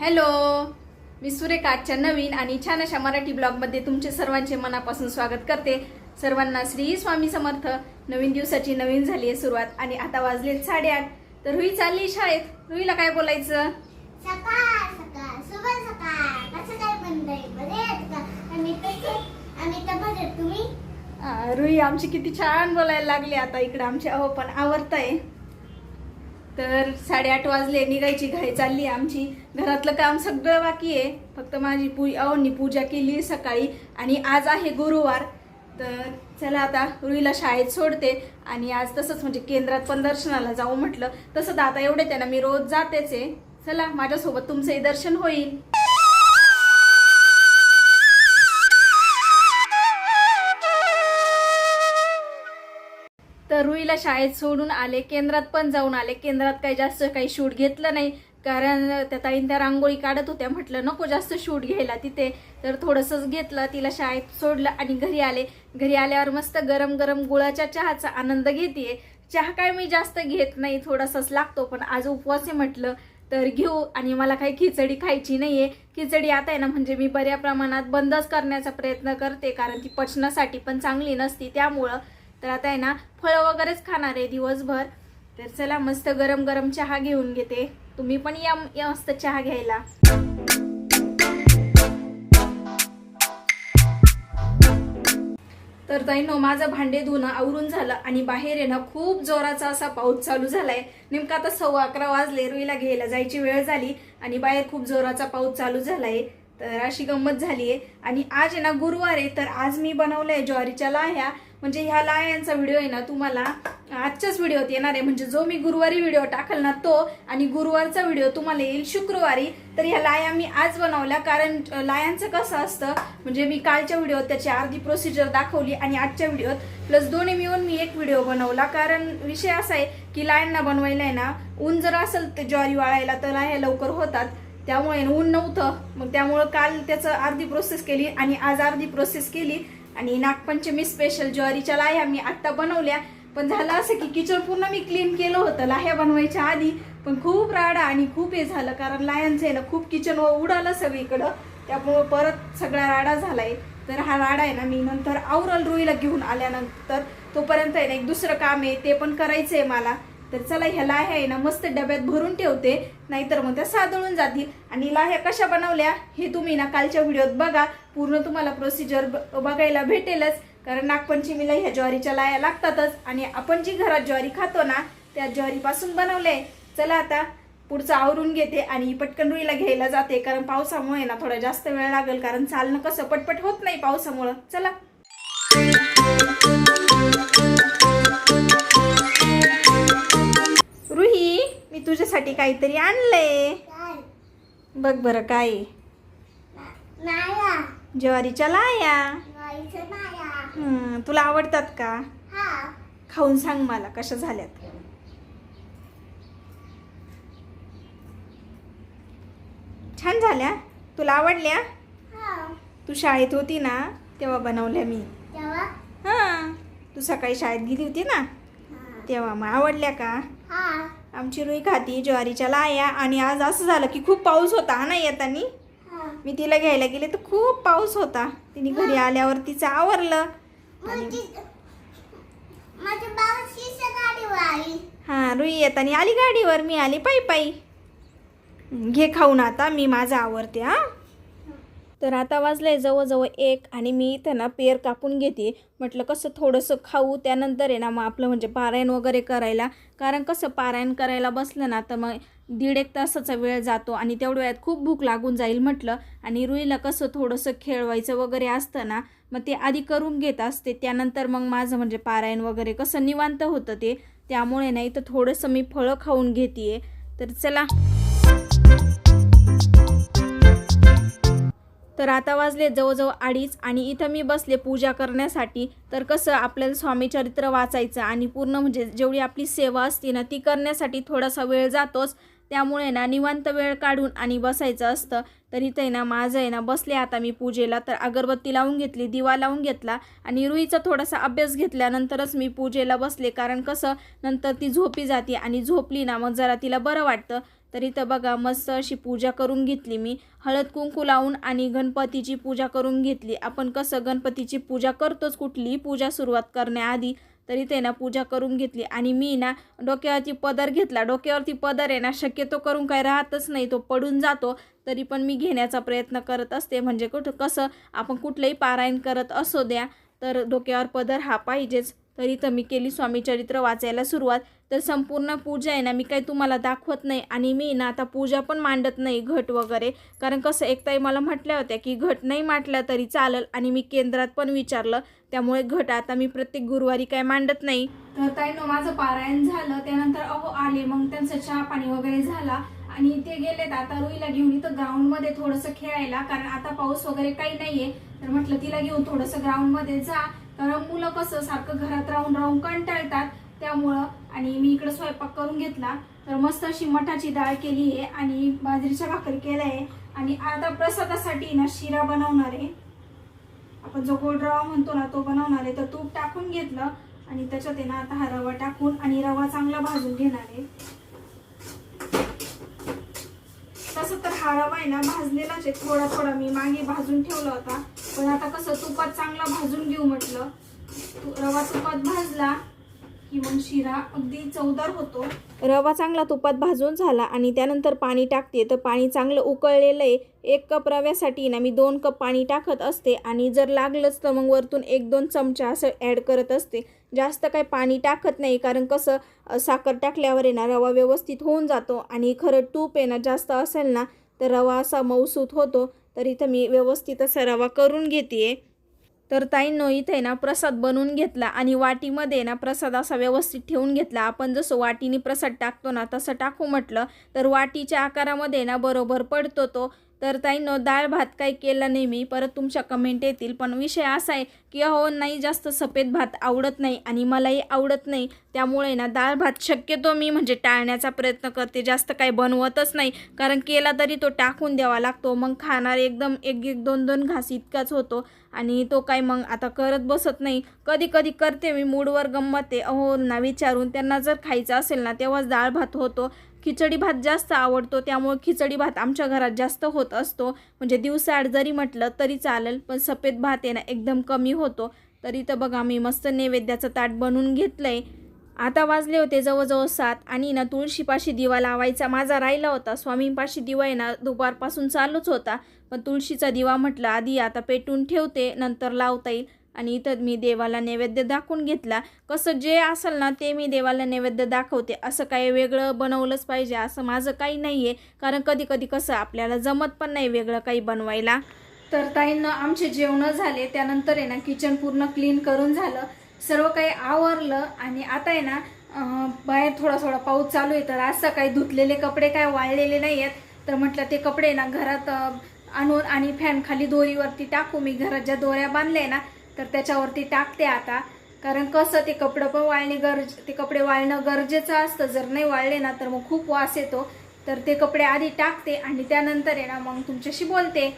Hello मी सुरेखा आजच्या नवीन आणि छान अशा मराठी ब्लॉगमध्ये तुमचे सर्वांचे मनापासून स्वागत करते. सर्वांना श्री स्वामी समर्थ. नवीन दिवसाची नवीन झाली आहे सुरुवात आणि आता वाजलेत साडेआठ. तर रुई चालली शाळेत. रुईला काय बोलायचं? रुई आमची किती छान बोलायला लागली आता इकडे आमचे अहो पण आवडतंय तर साडेआठ वाजले निघायची घाई चालली आमची. घरातलं काम सगळं बाकी आहे. फक्त माझी पू अहोनी पूजा केली सकाळी आणि आज आहे गुरुवार. तर चला आता रुईला शाळेत सोडते आणि आज तसंच म्हणजे केंद्रात पण दर्शनाला जाऊ म्हटलं. तसं तर आता एवढे त्यांना मी रोज जातेच आहे. चला माझ्यासोबत तुमचंही दर्शन होईल. रुईला शाळेत सोडून आले केंद्रात पण जाऊन आले. केंद्रात काही जास्त काही शूट घेतलं नाही. कारण त्या ताईन त्या रांगोळी काढत होत्या. म्हटलं नको जास्त शूट घ्यायला तिथे. तर थोडंसंच घेतलं तिला शाळेत सोडलं आणि घरी आले. घरी आल्यावर मस्त गरम गरम गुळाच्या चहाचा आनंद घेते चहा काय मी जास्त घेत नाही थोडासाच लागतो पण आज उपवास आहे म्हटलं तर घेऊ. आणि मला काही खिचडी खायची नाही आहे खिचडी आता आहे ना म्हणजे मी बऱ्या प्रमाणात बंदच करण्याचा प्रयत्न करते कारण ती पचनासाठी पण चांगली नसती त्यामुळं तर आता आहे ना फळं वगैरेच खाणार आहे दिवसभर. तर चला मस्त गरम गरम चहा घेऊन घेते. तुम्ही पण या मस्त चहा घ्यायला. तर ताईनो माझं भांडे धुणं आवरून झालं आणि बाहेर आहे ना खूप जोराचा असा पाऊस चालू झालाय. नेमका आता सव्वा अकरा वाजले रुईला घ्यायला जायची वेळ झाली आणि बाहेर खूप जोराचा पाऊस चालू झालाय. तर अशी गंमत झाली आहे आणि आज आहे ना गुरुवार आहे तर आज मी बनवलंय ज्वारीच्या लाह्या. म्हणजे ह्या लायांचा व्हिडिओ आहे ना तुम्हाला आजच्याच व्हिडिओत येणार आहे. म्हणजे जो मी गुरुवारी व्हिडिओ टाकल ना तो आणि गुरुवारचा व्हिडिओ तुम्हाला येईल शुक्रवारी. तर ह्या लाया मी आज बनवल्या कारण लायांचं कसं असतं म्हणजे मी कालच्या व्हिडिओत त्याची अर्धी प्रोसिजर दाखवली आणि आजच्या व्हिडिओत प्लस दोन्ही मिळून मी एक व्हिडिओ बनवला. कारण विषय असा आहे की लायांना बनवायला आहे ना ऊन जर असेल तर ज्वारी वाळायला तर लाया लवकर होतात. त्यामुळे ऊन नव्हतं. मग त्यामुळं काल त्याचं अर्धी प्रोसेस केली आणि आज अर्धी प्रोसेस केली. आणि नागपंचमी स्पेशल ज्वारीच्या लाह्या मी आत्ता बनवल्या. पण झालं असं की किचन पूर्ण मी क्लीन केलं होतं. लाह्या बनवायच्या आधी पण खूप राडा आणि खूप हे झालं. कारण लाह्यांचं आहे ना खूप किचन उडालं सगळीकडं. त्यामुळं परत सगळा राडा झालाय. तर हा राडा आहे ना मी नंतर आवरल रुईला घेऊन आल्यानंतर तोपर्यंत आहे ना एक दुसरं काम आहे ते पण करायचं आहे मला. तर चला ह्या लाह्या आहे ना मस्त डब्यात भरून ठेवते नाहीतर मग त्या सादळून जातील. आणि लाह्या कशा बनवल्या हे तुम्ही ना कालच्या व्हिडिओत बघा. पूर्ण तुम्हाला प्रोसिजर बघायला भेटेलच. कारण नागपंचमीला ह्या ज्वारीच्या लाह्या लागतातच. आणि आपण जी घरात ज्वारी खातो ना त्या ज्वारीपासून बनवले चला आता पुढचं आवरून घेते आणि पटकन रुईला घ्यायला जाते. कारण पावसामुळे ना थोडा जास्त वेळ लागेल. कारण चालणं कसं पटपट होत नाही पावसामुळं. चला. तुझ्यासाठी काहीतरी आणलंय. बघ बरं काय ज्वारीच्या लाया. तुला आवडतात का? हा. खाऊन सांग मला कशा झाल्यात. छान झाल्या? तुला आवडल्या? हा. तू शाळेत होती ना तेव्हा बनवल्या मी. हां तू सकाळी शाळेत गेली होती ना तेव्हा मग आवडल्या का? हा. आमची रुई खाती ज्वारीच्या लाया आणि आज असं झालं की खूप पाऊस होता हा ना येतानी? मी तिला घ्यायला गेले तर खूप पाऊस होता. तिने घरी आल्यावर तिचं आवरलं. हां रुई येतानी आली गाडीवर. मी आली पायी पायी. घे खाऊन आता मी माझं आवरते हां. तर आता वाजलंय जवळजवळ एक आणि मी इथं ना पेर कापून घेते. म्हटलं कसं थोडंसं खाऊ त्यानंतर आहे ना मग आपलं म्हणजे पारायण वगैरे करायला. कारण कसं पारायण करायला बसलं ना तर मग दीड एक तासाचा वेळ जातो आणि तेवढ्या वेळात खूप भूक लागून जाईल म्हटलं. आणि रुईला कसं थोडंसं खेळवायचं वगैरे असतं ना मग ते आधी करून घेत असते. त्यानंतर मग माझं म्हणजे पारायण वगैरे कसं निवांत होतं ते त्यामुळे नाही तर थोडंसं मी फळं खाऊन घेते तर चला. तर आता वाजले जवळजवळ अडीच आणि इथं मी बसले पूजा करण्यासाठी. तर कसं आपल्याला स्वामीचरित्र वाचायचं आणि पूर्ण म्हणजे जेवढी आपली सेवा असते ना ती करण्यासाठी थोडासा वेळ जातोच. त्यामुळे ना निवांत वेळ काढून आणि बसायचं असतं. तर इथं आहे ना माझं आहे ना बसले आता मी पूजेला. तर अगरबत्ती लावून घेतली दिवा लावून घेतला आणि रुईचा थोडासा अभ्यास घेतल्यानंतरच मी पूजेला बसले. कारण कसं नंतर ती झोपी जाते आणि झोपली ना मग जरा तिला बरं वाटतं. तर इथं बघा मस्त अशी पूजा करून घेतली मी. हळद कुंकू लावून आणि गणपतीची पूजा करून घेतली. आपण कसं गणपतीची पूजा करतोच कुठलीही पूजा सुरुवात करण्याआधी तर इथे ना पूजा करून घेतली. आणि मी ना डोक्यावरती पदर घेतला. डोक्यावरती पदर आहे ना शक्यतो करून काही राहतच नाही. तो पडून जातो. तरी पण मी घेण्याचा प्रयत्न करत असते. म्हणजे कुठं कसं आपण कुठलंही पारायण करत असो द्या तर डोक्यावर पदर हा पाहिजेच. तर इथं मी केली स्वामी चरित्र वाचायला सुरुवात. तर संपूर्ण पूजा आहे ना मी काही तुम्हाला दाखवत नाही आणि मी ना आता पूजा पण मांडत नाही घट वगैरे. कारण कसं एकताही मला म्हटल्या होत्या की घट नाही मांडला तरी चालेल आणि मी केंद्रात पण विचारलं. त्यामुळे घट आता मी प्रत्येक गुरुवारी काय मांडत नाही. तर ताईनं माझं पारायण झालं. त्यानंतर अहो आले मग त्यांचं चहा पाणी वगैरे झाला. आणि ते गेलेत आता रुईला घेऊन इथं ग्राउंडमध्ये थोडंसं खेळायला. कारण आता पाऊस वगैरे काही नाहीये. तर म्हटलं तिला घेऊन थोडंसं ग्राउंडमध्ये जा. तर मुलं कसं सारखं घरात राहून राहून कंटाळतात त्यामुळं आणि मी इकडं स्वयंपाक करून घेतला. तर मस्त अशी मठाची डाळ केली आहे आणि बाजरीच्या भाकरी केल्या आहे. आणि आता प्रसादासाठी ना शिरा बनवणार आहे. आपण जो गोड रवा म्हणतो ना तो बनवणार आहे. तर तूप टाकून घेतलं आणि त्याच्यात आहे ना आता हा रवा टाकून आणि रवा चांगला भाजून घेणार आहे. तसं तर हा रवा आहे ना भाजलेलाच आहे. थोडा थोडा मी मागे भाजून ठेवला होता. पण आता कसं तुपात चांगला भाजून घेऊ म्हटलं. रवा तुपात भाजला की मग शिरा अगदी चवदार होतो. रवा चांगला तुपात भाजून झाला आणि त्यानंतर पाणी टाकते तर पाणी चांगलं उकळलेलं आहे. एक कप रव्यासाठी ना मी दोन कप पाणी टाकत असते आणि जर लागलंच तर मग वरतून एक दोन चमचा असं ॲड करत असते. जास्त काही पाणी टाकत नाही कारण कसं साखर टाकल्यावर आहे ना रवा व्यवस्थित होऊन जातो आणि खरं तूप आहे ना जास्त असेल ना तर रवा असा मऊसूत होतो. तर इथं मी व्यवस्थित सरावा करून घेते तर ताईंनो इथे ना प्रसाद बनवून घेतला आणि वाटीमध्ये ना प्रसाद असा व्यवस्थित ठेवून घेतला. आपण जसं वाटीने प्रसाद टाकतो ना तसं टाकू म्हटलं तर वाटीच्या आकारामध्ये ना बरोबर पडतो तो. तर ताईंनो डाळ भात काही केला नाही मी. परत तुमच्या कमेंट येतील. पण विषय असा आहे की हो नाही जास्त सफेद भात आवडत नाही आणि मलाही आवडत नाही. त्यामुळे ना डाळ भात शक्यतो मी म्हणजे टाळण्याचा प्रयत्न करते. जास्त काही बनवतच नाही. कारण केला तरी तो टाकून द्यावा लागतो. मग खाणार एकदम एक एक दोन दोन घास इतकाच होतो. आणि तो काय मग आता करत बसत नाही. कधी कधी करते मी. मूडवर गंमत आहे. अहो ना विचारून त्यांना जर खायचं असेल ना तेव्हाच डाळ भात होतो. खिचडी भात जास्त आवडतो त्यामुळे खिचडी भात आमच्या घरात जास्त होत असतो. म्हणजे दिवसाआड जरी म्हटलं तरी चालेल पण सफेद भात आहे ना एकदम कमी होतो. तरी तर बघा मी मस्त नैवेद्याचं ताट बनवून घेतलं आहे आता वाजले होते जवळजवळ सात आणि ना तुळशीपाशी दिवा लावायचा माझा राहिला होता. स्वामींपाशी दिवा आहे ना दुपारपासून चालूच होता. पण तुळशीचा दिवा म्हटलं आधी आता पेटून ठेवते नंतर लावता येईल. आणि इथं मी देवाला नैवेद्य दाखवून घेतला. कसं जे असेल ना ते मी देवाला नैवेद्य दाखवते. असं काही वेगळं बनवलंच पाहिजे असं माझं काही नाही आहे कारण कधी कधी कसं आपल्याला जमत पण नाही वेगळं काही बनवायला. तर ताईंना आमचे जेवणं झाले. त्यानंतर आहे ना किचन पूर्ण क्लीन करून झालं. सर्व काही आवरलं आणि आता आहे ना बाहेर थोडा थोडा पाऊस चालू आहे. तर आज सकाळी धुतलेले कपडे काय वाळलेले नाही आहेत तर म्हटलं ते कपडे ना घरात आणून आणि फॅन खाली दोरीवरती टाकू. मी घरात ज्या दोऱ्या बांधल्या ना तर त्याच्यावरती टाकते आता. कारण कसं ते कपडं पण वाळणे गरज ते कपडे वाळणं गरजेचं असतं. जर नाही वाळले ना तर मग खूप वास येतो. तर ते कपडे आधी टाकते आणि त्यानंतर आहे ना मग तुमच्याशी बोलते.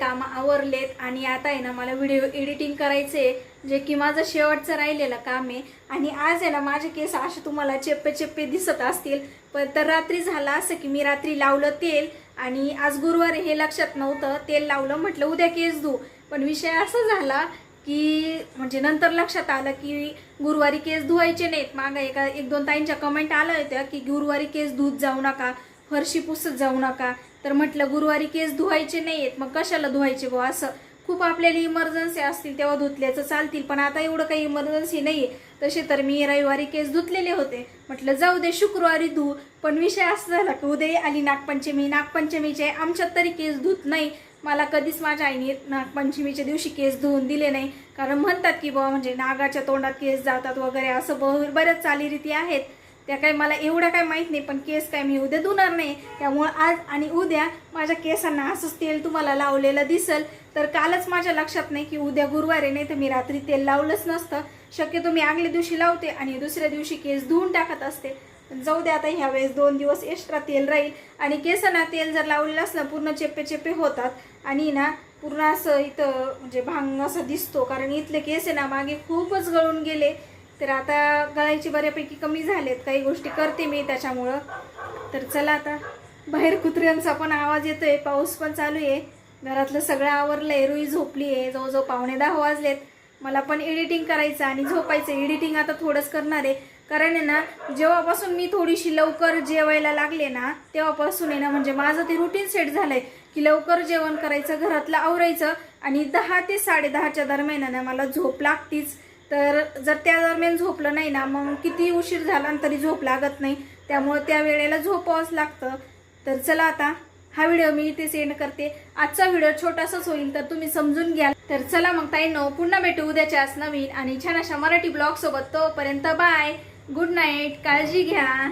कामं आवरलेत आणि आता आहे ना मला व्हिडिओ एडिटिंग करायचे जे की माझं शेवटचं राहिलेलं काम आहे. आणि आज आहे ना माझे केस असे तुम्हाला चेप्पे चेप्पे दिसत असतील. पण तर रात्री झालं असं की मी रात्री लावलं तेल आणि आज गुरुवार हे लक्षात नव्हतं तेल लावलं म्हटलं उद्या केस धू. पण विषय असा झाला की म्हणजे नंतर लक्षात आलं की गुरुवारी केस धुवायचे नाहीत. मागं एका एक दोन ताईंच्या कमेंट आल्या होत्या की गुरुवारी केस धुत जाऊ नका. फरशी पुसत जाऊ नका. तर म्हटलं गुरुवारी केस धुवायचे नाही आहेत मग कशाला धुवायचे बुवा असं. खूप आपल्याला इमर्जन्सी असतील तेव्हा धुतल्याचं चालतील पण आता एवढं काही इमर्जन्सी नाही आहे तसे तर मी रविवारी केस धुतलेले होते. म्हटलं जाऊ दे शुक्रवारी धू. पण विषय असं झाला की उद्या आली नागपंचमी. नागपंचमीचे आमच्यात तरी केस धुत नाही. मला कधीच माझ्या आईने नागपंचमीच्या दिवशी केस धुवून दिले नाही. कारण म्हणतात की बाबा म्हणजे नागाच्या तोंडात केस जातात वगैरे. असं ब बऱ्याच चालीरीती आहेत. त्या काय मला एवढं काय माहीत नाही पण केस काय मी उद्या धुणार नाही. त्यामुळं आज आणि उद्या माझ्या केसांना असंच तेल तुम्हाला लावलेलं दिसल. तर कालच माझ्या लक्षात नाही की उद्या गुरुवारी नाही तर मी रात्री तेल लावलंच नसतं. शक्यतो मी आगल्या दिवशी लावते आणि दुसऱ्या दिवशी केस धुवून टाकत असते. जाऊ दे आता ह्या वेळेस दोन दिवस एक्स्ट्रा तेल राहील. आणि केसांना तेल जर लावलेलं असलं पूर्ण चेप्पे चेप्पे होतात. आणि ना पूर्ण असं इथं म्हणजे भांग असं दिसतो. कारण इथले केस आहे ना मागे खूपच गळून गेले. तर आता गळायची बऱ्यापैकी कमी झालेत. काही गोष्टी करते मी त्याच्यामुळं. तर चला आता. बाहेर कुत्र्यांचा पण आवाज येतो आहे पाऊस पण चालू आहे. घरातलं सगळं आवरलं आहे रुई झोपली आहे. जवळजवळ पावणे दहा वाजलेत. मला पण एडिटिंग करायचं आणि झोपायचं. एडिटिंग आता थोडंच करणार आहे. कारण आहे ना जेव्हापासून मी थोडीशी लवकर जेवायला लागले ना तेव्हापासून आहे ना म्हणजे माझं ते रुटीन सेट झालं आहे की लवकर जेवण करायचं घरातलं आवरायचं आणि दहा ते साडेदहाच्या दरम्यान ना मला झोप लागतीच. तर जर त्या दरम्यान झोपलं नाही ना मग किती उशीर झाला आणि तरी झोप लागत नाही. त्यामुळं त्या वेळेला झोपावंच लागतं. तर चला आता हा व्हिडिओ मी इथे सेंड करते. आजचा व्हिडिओ छोटासाच होईल तर तुम्ही समजून घ्याल. तर चला मग ताईंनो पुन्हा भेटू उद्याच्या आज नवीन आणि छान अशा मराठी ब्लॉग सोबत. तोपर्यंत बाय गुड नाईट काळजी घ्या.